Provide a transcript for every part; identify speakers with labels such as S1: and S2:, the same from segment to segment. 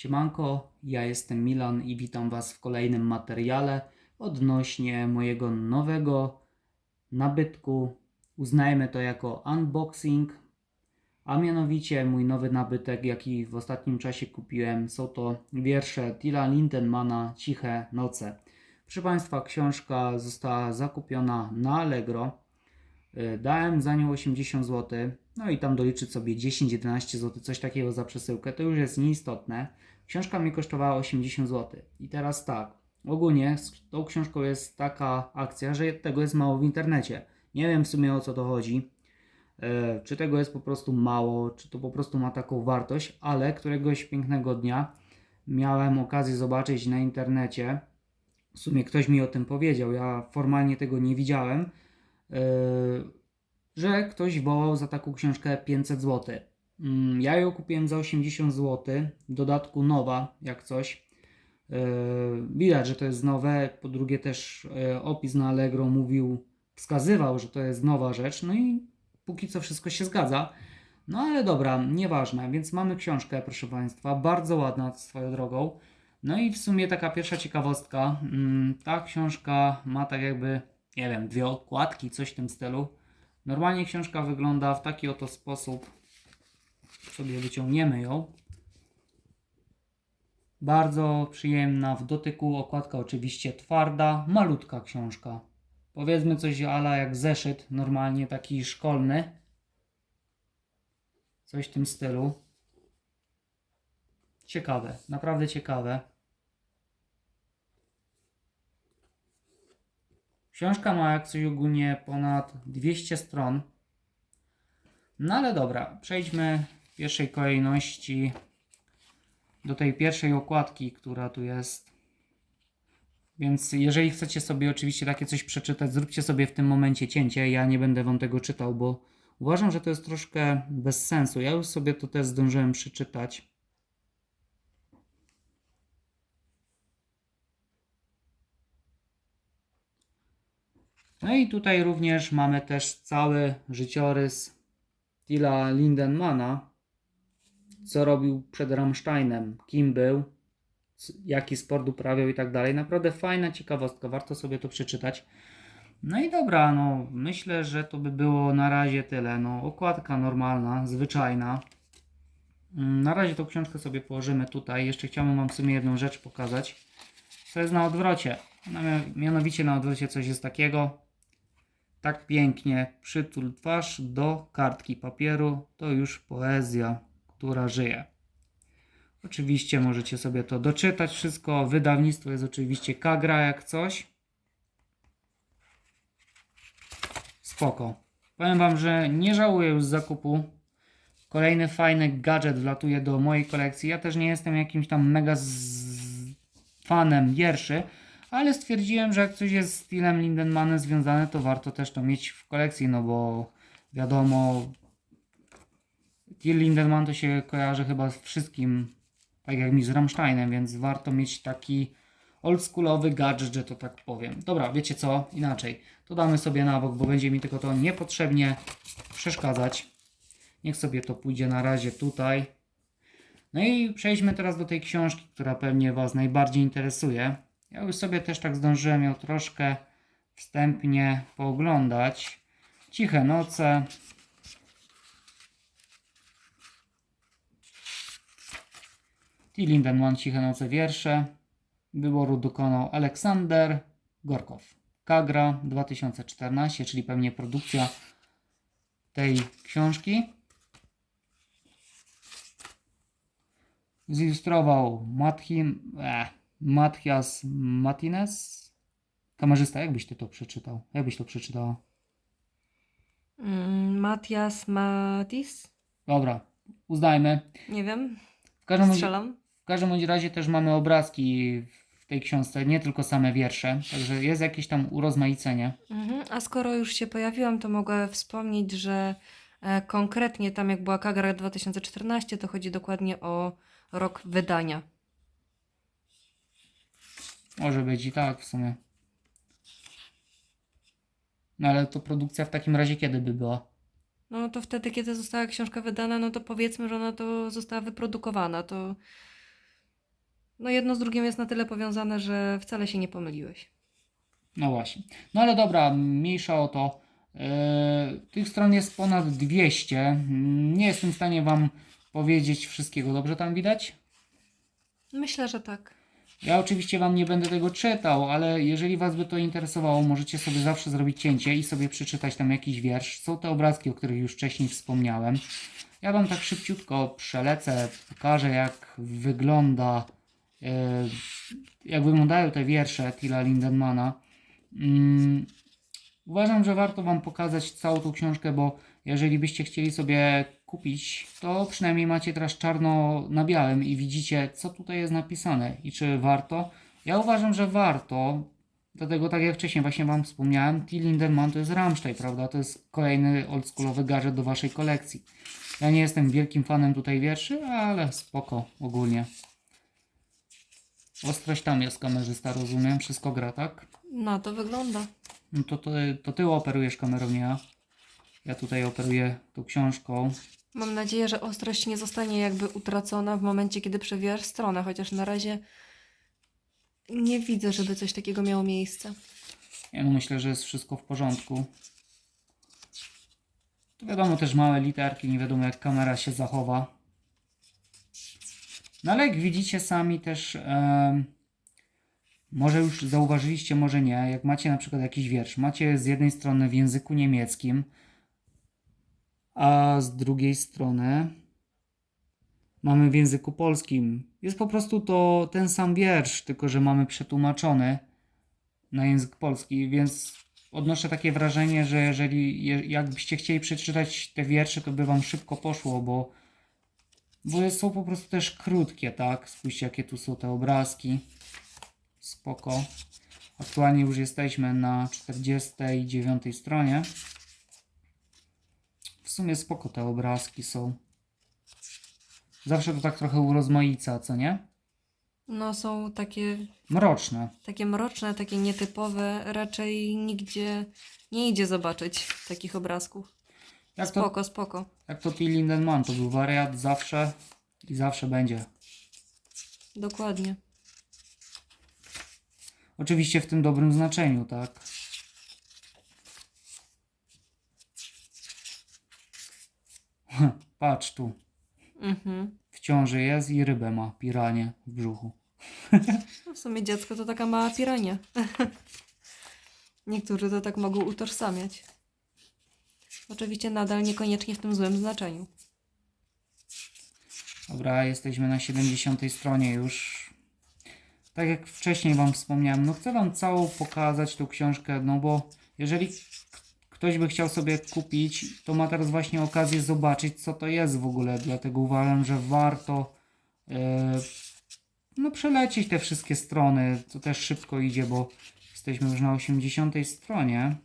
S1: Siemanko, ja jestem Milan i witam Was w kolejnym materiale odnośnie mojego nowego nabytku. Uznajmy to jako unboxing, a mianowicie mój nowy nabytek, jaki w ostatnim czasie kupiłem, są to wiersze Tila Lindenmana Ciche Noce. Proszę Państwa, książka została zakupiona na Allegro. Y, Dałem za nią 80 zł, no i tam doliczyć sobie 10-11 zł, coś takiego za przesyłkę, to już jest nieistotne. Książka mi kosztowała 80 zł. I teraz tak, ogólnie z tą książką jest taka akcja, że tego jest mało w internecie. Nie wiem w sumie o co to chodzi. E, Czy tego jest po prostu mało, czy to po prostu ma taką wartość, ale któregoś pięknego dnia miałem okazję zobaczyć na internecie. W sumie ktoś mi o tym powiedział, ja formalnie tego nie widziałem, e, że ktoś wołał za taką książkę 500 zł. Mm, Ja ją kupiłem za 80 zł, w dodatku nowa, jak coś. E, Widać, że to jest nowe. Po drugie, też e, opis na Allegro mówił, wskazywał, że to jest nowa rzecz. No i póki co wszystko się zgadza. No ale dobra, nieważne. Więc mamy książkę, proszę Państwa, bardzo ładna swoją drogą. No i w sumie taka pierwsza ciekawostka. mm, Ta książka ma tak jakby, nie wiem, dwie okładki, coś w tym stylu. Normalnie książka wygląda w taki oto sposób. Sobie wyciągniemy ją. Bardzo przyjemna w dotyku, okładka oczywiście twarda, malutka książka. Powiedzmy coś ala jak zeszyt, normalnie taki szkolny. Coś w tym stylu. Ciekawe, naprawdę ciekawe. Książka ma jak coś ogólnie ponad 200 stron. No ale dobra, przejdźmy pierwszej kolejności do tej pierwszej okładki, która tu jest. Więc jeżeli chcecie sobie oczywiście takie coś przeczytać, zróbcie sobie w tym momencie cięcie. Ja nie będę wam tego czytał, bo uważam, że to jest troszkę bez sensu. Ja już sobie to też zdążyłem przeczytać. No i tutaj również mamy też cały życiorys Tila Lindenmana, co robił przed Rammsteinem, kim był, jaki sport uprawiał i tak dalej. Naprawdę fajna ciekawostka, warto sobie to przeczytać. No i dobra, no myślę, że to by było na razie tyle. No okładka normalna, zwyczajna. Mm, Na razie tą książkę sobie położymy tutaj. Jeszcze chciałbym Wam w sumie jedną rzecz pokazać. Co jest na odwrocie. Na- Mianowicie na odwrocie coś jest takiego. Tak pięknie przytul twarz do kartki papieru. To już poezja, która żyje. Oczywiście możecie sobie to doczytać wszystko. Wydawnictwo jest oczywiście Kagra jak coś. Spoko. Powiem Wam, że nie żałuję już zakupu. Kolejny fajny gadżet wlatuje do mojej kolekcji. Ja też nie jestem jakimś tam mega fanem wierszy, ale stwierdziłem, że jak coś jest z stylem Lindenmanem związane, to warto też to mieć w kolekcji, no bo wiadomo, Till Lindenmann to się kojarzy chyba z wszystkim, tak jak mi z Rammsteinem, więc warto mieć taki oldschoolowy gadżet, że to tak powiem. Dobra, wiecie co? Inaczej. To damy sobie na bok, bo będzie mi tylko to niepotrzebnie przeszkadzać. Niech sobie to pójdzie na razie tutaj. No i przejdźmy teraz do tej książki, która pewnie Was najbardziej interesuje. Ja już sobie też tak zdążyłem ją troszkę wstępnie pooglądać. Ciche noce. T. Lindenman, Ciche noce wiersze. Wyboru dokonał Aleksander Gorkow. Kagra 2014, czyli pewnie produkcja tej książki. Zilustrował Mathim, eh, Mathias Matines. Kamerzysta, jakbyś ty to przeczytał? Jakbyś to przeczytała?
S2: Mm, Matias Matis?
S1: Dobra, uznajmy.
S2: Nie wiem,
S1: W każdym,
S2: strzelam.
S1: W każdym bądź razie też mamy obrazki w tej książce, nie tylko same wiersze, także jest jakieś tam urozmaicenie.
S2: Mhm. A skoro już się pojawiłam, to mogę wspomnieć, że e, konkretnie tam jak była Kagra 2014, to chodzi dokładnie o rok wydania.
S1: Może być i tak w sumie. No ale to produkcja w takim razie kiedy by była?
S2: No to wtedy, kiedy została książka wydana, no to powiedzmy, że ona to została wyprodukowana, to No jedno z drugim jest na tyle powiązane, że wcale się nie pomyliłeś.
S1: No właśnie. No ale dobra, mniejsza o to. Yy, tych stron jest ponad 200. Mm, Nie jestem w stanie Wam powiedzieć wszystkiego. Dobrze tam widać?
S2: Myślę, że tak.
S1: Ja oczywiście Wam nie będę tego czytał, ale jeżeli Was by to interesowało, możecie sobie zawsze zrobić cięcie i sobie przeczytać tam jakiś wiersz. Są te obrazki, o których już wcześniej wspomniałem. Ja Wam tak szybciutko przelecę, pokażę jak wygląda, jak wyglądają te wiersze Tila Lindenmana. Mm, uważam, że warto Wam pokazać całą tą książkę, bo jeżeli byście chcieli sobie kupić, to przynajmniej macie teraz czarno na białym i widzicie, co tutaj jest napisane i czy warto. Ja uważam, że warto, dlatego tak jak wcześniej właśnie Wam wspomniałem, Till Lindemann to jest Rammstein, prawda? To jest kolejny oldschoolowy gadżet do Waszej kolekcji. Ja nie jestem wielkim fanem tutaj wierszy, ale spoko ogólnie. Ostrość tam jest kamerzysta, rozumiem, wszystko gra, tak?
S2: Na to wygląda.
S1: No to, to, to Ty operujesz kamerą, nie ja. Ja tutaj operuję tą książką.
S2: Mam nadzieję, że ostrość nie zostanie jakby utracona w momencie, kiedy przewijasz stronę, chociaż na razie nie widzę, żeby coś takiego miało miejsce.
S1: Ja no myślę, że jest wszystko w porządku. To wiadomo, też małe literki, nie wiadomo jak kamera się zachowa. No ale jak widzicie sami też, em, może już zauważyliście, może nie, jak macie na przykład jakiś wiersz, macie z jednej strony w języku niemieckim, a z drugiej strony mamy w języku polskim. Jest po prostu to ten sam wiersz, tylko że mamy przetłumaczony na język polski, więc odnoszę takie wrażenie, że jeżeli je- jakbyście chcieli przeczytać te wiersze, to by wam szybko poszło, bo, bo są po prostu też krótkie, tak? Spójrzcie, jakie tu są te obrazki. Spoko. Aktualnie już jesteśmy na 49 stronie. W sumie spoko te obrazki są. Zawsze to tak trochę urozmaica, co nie?
S2: No są takie,
S1: Mroczne.
S2: takie mroczne, takie nietypowe. Raczej nigdzie nie idzie zobaczyć takich obrazków.
S1: Jak to,
S2: Spoko, spoko.
S1: jak to Till Lindemann, to był wariat zawsze i zawsze będzie.
S2: Dokładnie.
S1: Oczywiście w tym dobrym znaczeniu, tak? Patrz tu.
S2: Mhm.
S1: W ciąży jest i rybę ma, piranie w brzuchu.
S2: No w sumie dziecko to taka mała pirania. Niektórzy to tak mogą utożsamiać. Oczywiście nadal niekoniecznie w tym złym znaczeniu.
S1: Dobra, jesteśmy na 70 stronie już. Tak jak wcześniej Wam wspomniałem, no chcę Wam całą pokazać tą książkę, no bo jeżeli ktoś by chciał sobie kupić, to ma teraz właśnie okazję zobaczyć, co to jest w ogóle. Dlatego uważam, że warto e, no przelecieć te wszystkie strony. To też szybko idzie, bo jesteśmy już na 80 stronie.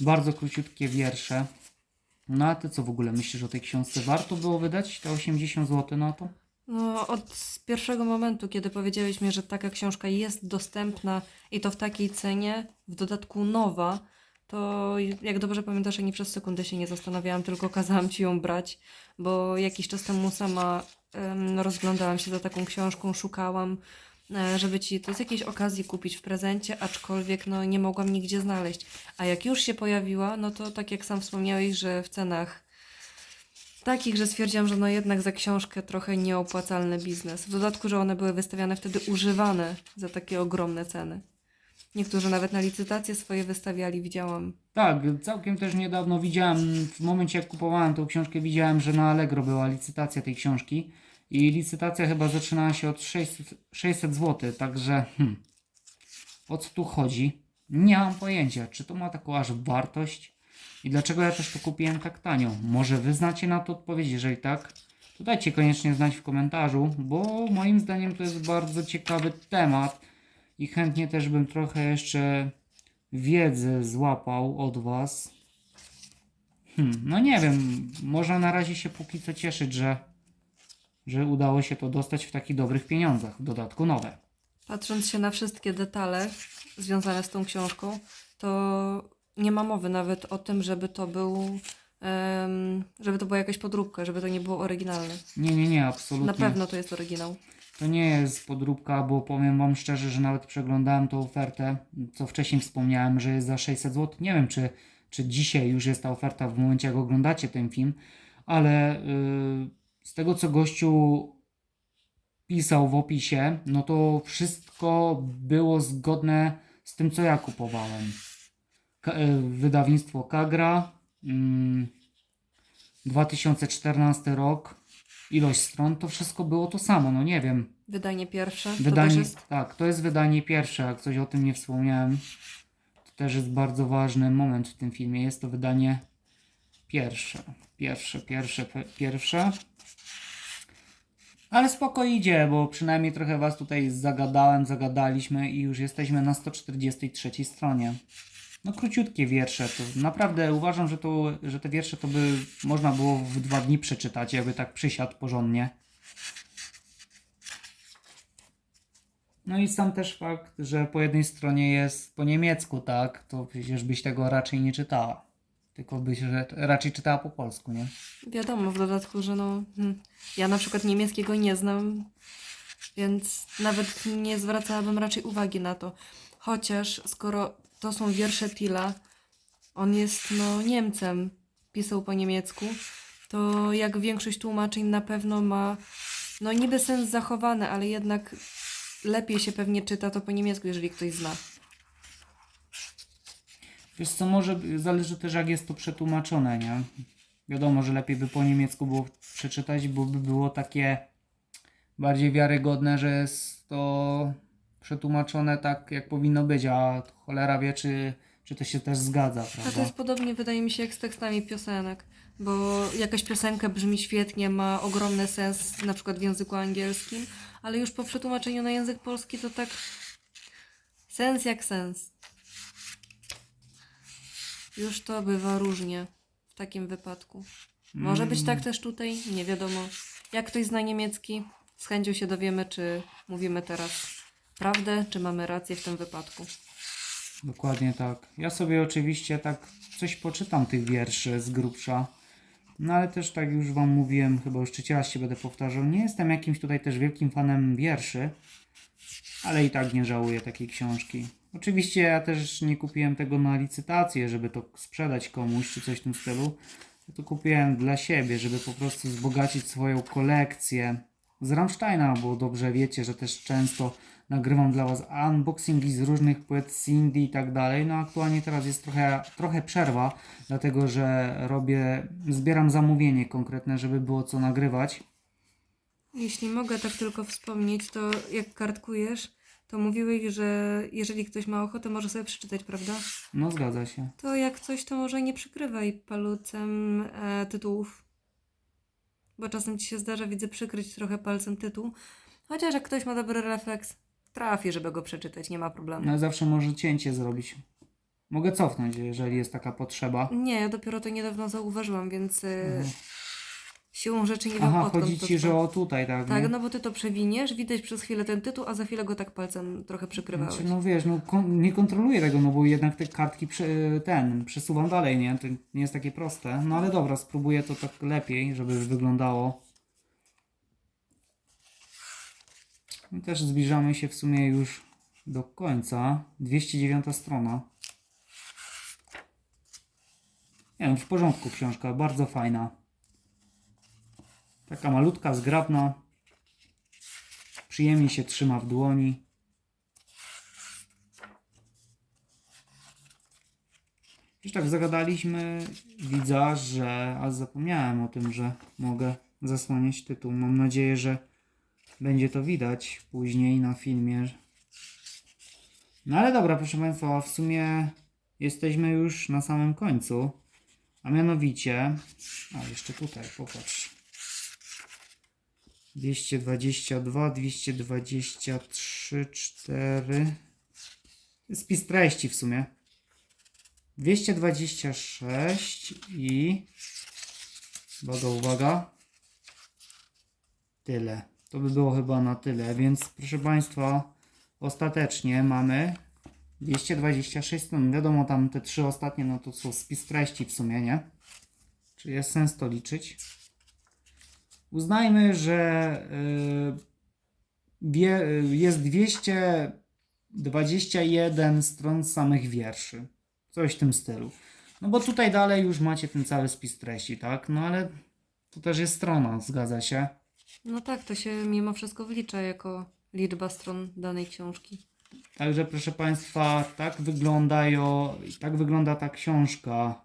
S1: Bardzo króciutkie wiersze. No a ty co w ogóle myślisz o tej książce? Warto było wydać te 80 zł na to?
S2: No, od pierwszego momentu, kiedy powiedziałeś mi, że taka książka jest dostępna i to w takiej cenie, w dodatku nowa, to jak dobrze pamiętasz, ani przez sekundę się nie zastanawiałam, tylko kazałam ci ją brać, bo jakiś czas temu sama em, rozglądałam się za taką książką, szukałam, żeby ci to z jakiejś okazji kupić w prezencie, aczkolwiek no, nie mogłam nigdzie znaleźć. A jak już się pojawiła, no to tak jak sam wspomniałeś, że w cenach Takich, że stwierdziłam, że no jednak za książkę trochę nieopłacalny biznes. W dodatku, że one były wystawiane wtedy używane za takie ogromne ceny. Niektórzy nawet na licytacje swoje wystawiali, widziałam.
S1: Tak, całkiem też niedawno widziałem, w momencie jak kupowałem tą książkę, widziałem, że na Allegro była licytacja tej książki i licytacja chyba zaczynała się od 600, 600 zł, także hmm, o co tu chodzi? Nie mam pojęcia, czy to ma taką aż wartość i dlaczego ja też to kupiłem tak tanio. Może wy znacie na to odpowiedź, jeżeli tak, to dajcie koniecznie znać w komentarzu, bo moim zdaniem to jest bardzo ciekawy temat i chętnie też bym trochę jeszcze wiedzę złapał od Was. Hmm, no nie wiem, można na razie się póki co cieszyć, że, że udało się to dostać w takich dobrych pieniądzach, w dodatku nowe.
S2: Patrząc się na wszystkie detale związane z tą książką, to nie ma mowy nawet o tym, żeby to był żeby to była jakaś podróbka, żeby to nie było oryginalne.
S1: Nie, nie, nie, absolutnie.
S2: Na pewno to jest oryginał.
S1: To nie jest podróbka, bo powiem Wam szczerze, że nawet przeglądałem tą ofertę, co wcześniej wspomniałem, że jest za 600 zł. Nie wiem, czy, czy dzisiaj już jest ta oferta w momencie, jak oglądacie ten film, ale yy, z tego, co gościu pisał w opisie, no to wszystko było zgodne z tym, co ja kupowałem. Ka- yy, wydawnictwo Kagra, mm, 2014 rok, ilość stron, to wszystko było to samo, no nie wiem.
S2: Wydanie pierwsze. To
S1: Wydanie,
S2: jest
S1: tak, to jest wydanie pierwsze, jak coś o tym nie wspomniałem. To też jest bardzo ważny moment w tym filmie. Jest to wydanie pierwsze. Pierwsze, pierwsze, pierwsze. Ale spoko idzie, bo przynajmniej trochę Was tutaj zagadałem, zagadaliśmy i już jesteśmy na 143 stronie. No króciutkie wiersze, to naprawdę uważam, że, to, że te wiersze to by można było w dwa dni przeczytać, jakby tak przysiadł porządnie. No i sam też fakt, że po jednej stronie jest po niemiecku, tak, to przecież byś tego raczej nie czytała. Tylko byś że- raczej czytała po polsku, nie?
S2: wiadomo w dodatku, że no. hmm, Ja na przykład niemieckiego nie znam, więc nawet nie zwracałabym raczej uwagi na to. Chociaż skoro to są wiersze Tilla, on jest no Niemcem, pisał po niemiecku, to jak większość tłumaczeń na pewno ma no niby sens zachowany, ale jednak lepiej się pewnie czyta to po niemiecku, jeżeli ktoś zna.
S1: Wiesz co, może zależy też jak jest to przetłumaczone, nie? Wiadomo, że lepiej by po niemiecku było przeczytać, bo by było takie bardziej wiarygodne, że jest to przetłumaczone tak, jak powinno być, a cholera wie, czy, czy to się też zgadza,
S2: A to
S1: prawda?
S2: jest podobnie, wydaje mi się, jak z tekstami piosenek, bo jakaś piosenka brzmi świetnie, ma ogromny sens, na przykład w języku angielskim, ale już po przetłumaczeniu na język polski to tak sens jak sens. Już to bywa różnie w takim wypadku. Może być tak też tutaj, nie wiadomo. Jak ktoś zna niemiecki, z chęcią się dowiemy, czy mówimy teraz prawdę, czy mamy rację w tym wypadku.
S1: Dokładnie tak. Ja sobie oczywiście tak coś poczytam tych wierszy z grubsza. No ale też tak już wam mówiłem, chyba już trzeci raz się będę powtarzał, nie jestem jakimś tutaj też wielkim fanem wierszy, ale i tak nie żałuję takiej książki. Oczywiście ja też nie kupiłem tego na licytację, żeby to sprzedać komuś czy coś w tym stylu. Ja to kupiłem dla siebie, żeby po prostu wzbogacić swoją kolekcję z Rammsteina, bo dobrze wiecie, że też często nagrywam dla Was unboxingi z różnych płyt Cindy i tak dalej. No aktualnie teraz jest trochę, trochę przerwa, dlatego że robię, zbieram zamówienie konkretne, żeby było co nagrywać.
S2: Jeśli mogę tak tylko wspomnieć, to jak kartkujesz, to mówiłeś, że jeżeli ktoś ma ochotę, może sobie przeczytać, prawda?
S1: No zgadza się.
S2: To jak coś, to może nie przykrywaj palucem e, tytułów. Bo czasem ci się zdarza, widzę, przykryć trochę palcem tytuł. Chociaż jak ktoś ma dobry refleks, trafi, żeby go przeczytać, nie ma problemu.
S1: No zawsze może cięcie zrobić. Mogę cofnąć, jeżeli jest taka potrzeba.
S2: Nie, ja dopiero to niedawno zauważyłam, więc e, siłą rzeczy nie wiem
S1: Aha,
S2: odkąd
S1: chodzi
S2: to
S1: ci, że o tutaj, tak?
S2: Tak,
S1: nie?
S2: no bo ty to przewiniesz, widać przez chwilę ten tytuł, a za chwilę go tak palcem trochę przykrywałeś.
S1: Znaczy, no wiesz, no kon- nie kontroluję tego, no bo jednak te kartki prze, ten przesuwam dalej, nie? To nie jest takie proste. No ale dobra, spróbuję to tak lepiej, żeby wyglądało. I też zbliżamy się w sumie już do końca. 209 strona. Nie wiem, w porządku książka, bardzo fajna. Taka malutka, zgrabna. Przyjemnie się trzyma w dłoni. Już tak zagadaliśmy widza, że. A zapomniałem o tym, że mogę zasłaniać tytuł. Mam nadzieję, że będzie to widać później na filmie. No ale dobra, proszę Państwa, w sumie jesteśmy już na samym końcu. A mianowicie. A jeszcze tutaj, popatrz. 222, 223, 4. Spis treści w sumie. 226 i uwaga, uwaga. Tyle. To by było chyba na tyle, więc proszę Państwa, ostatecznie mamy 226 stron. Wiadomo, tam te trzy ostatnie, no to są spis treści w sumie, nie? Czy jest sens to liczyć? Uznajmy, że y, jest 221 stron samych wierszy. Coś w tym stylu. No bo tutaj dalej już macie ten cały spis treści, tak? No ale to też jest strona, zgadza się.
S2: No tak, to się mimo wszystko wlicza jako liczba stron danej książki.
S1: Także proszę Państwa, tak wyglądają, tak wygląda ta książka.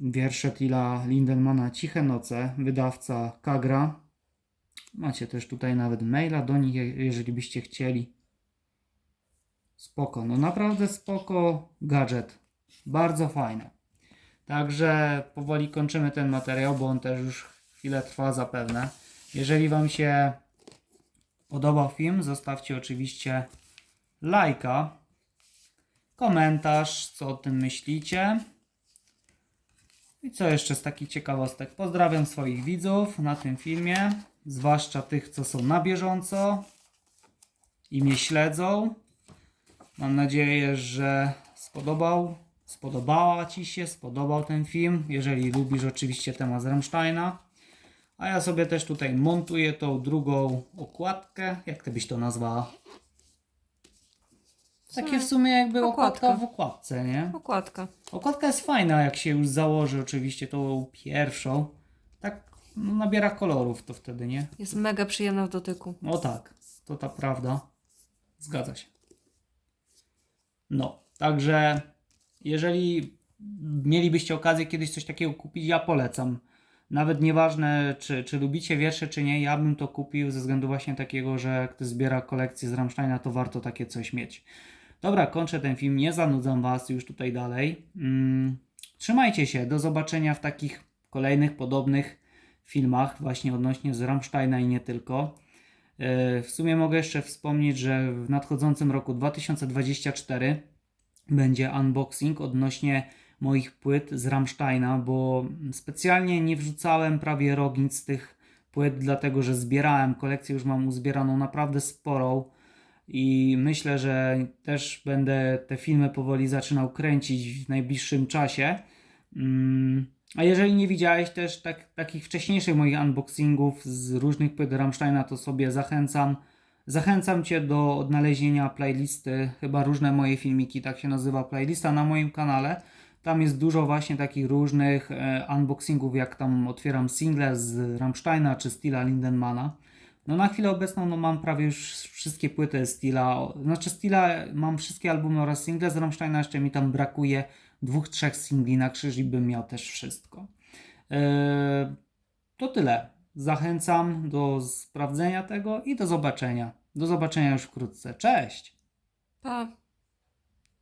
S1: Wiersze Tila Lindenmana Ciche Noce, wydawca Kagra. Macie też tutaj nawet maila do nich, je- jeżeli byście chcieli. Spoko, no naprawdę spoko gadżet. Bardzo fajne. Także powoli kończymy ten materiał, bo on też już chwilę trwa zapewne. Jeżeli Wam się podobał film, zostawcie oczywiście lajka, komentarz, co o tym myślicie. I co jeszcze z takich ciekawostek? Pozdrawiam swoich widzów na tym filmie, zwłaszcza tych, co są na bieżąco i mnie śledzą. Mam nadzieję, że spodobał, spodobała Ci się, spodobał ten film. Jeżeli lubisz oczywiście temat z Rammsteina. A ja sobie też tutaj montuję tą drugą okładkę. Jak ty byś to nazwała? Takie w sumie jakby okładka,
S2: Okładka.
S1: w okładce, nie?
S2: Okładka.
S1: Okładka jest fajna, jak się już założy oczywiście tą pierwszą. Tak no, nabiera kolorów to wtedy, nie?
S2: Jest mega przyjemna w dotyku.
S1: O tak, to ta prawda. Zgadza się. No, także jeżeli mielibyście okazję kiedyś coś takiego kupić, ja polecam. Nawet nieważne, czy, czy lubicie wiersze, czy nie, ja bym to kupił ze względu właśnie takiego, że jak ktoś zbiera kolekcję z Rammsteina, to warto takie coś mieć. Dobra, kończę ten film, nie zanudzam Was już tutaj dalej. Mm, trzymajcie się, do zobaczenia w takich kolejnych, podobnych filmach właśnie odnośnie z Rammsteina i nie tylko. E, W sumie mogę jeszcze wspomnieć, że w nadchodzącym roku 2024 będzie unboxing odnośnie moich płyt z Rammsteina, bo specjalnie nie wrzucałem prawie rok nic z tych płyt, dlatego że zbierałem kolekcję, już mam uzbieraną naprawdę sporą i myślę, że też będę te filmy powoli zaczynał kręcić w najbliższym czasie. Mm, A jeżeli nie widziałeś też tak, takich wcześniejszych moich unboxingów z różnych płyt Rammsteina, to sobie zachęcam. Zachęcam Cię do odnalezienia playlisty, chyba różne moje filmiki, tak się nazywa playlista na moim kanale. Tam jest dużo właśnie takich różnych e, unboxingów, jak tam otwieram single z Rammsteina czy Stila Lindenmana. No na chwilę obecną no, mam prawie już wszystkie płyty Stila, znaczy Stila mam wszystkie albumy oraz single z Rammsteina, jeszcze mi tam brakuje dwóch, trzech singli na krzyż i bym miał też wszystko. Eee, to tyle. Zachęcam do sprawdzenia tego i do zobaczenia. Do zobaczenia już wkrótce. Cześć!
S2: Pa!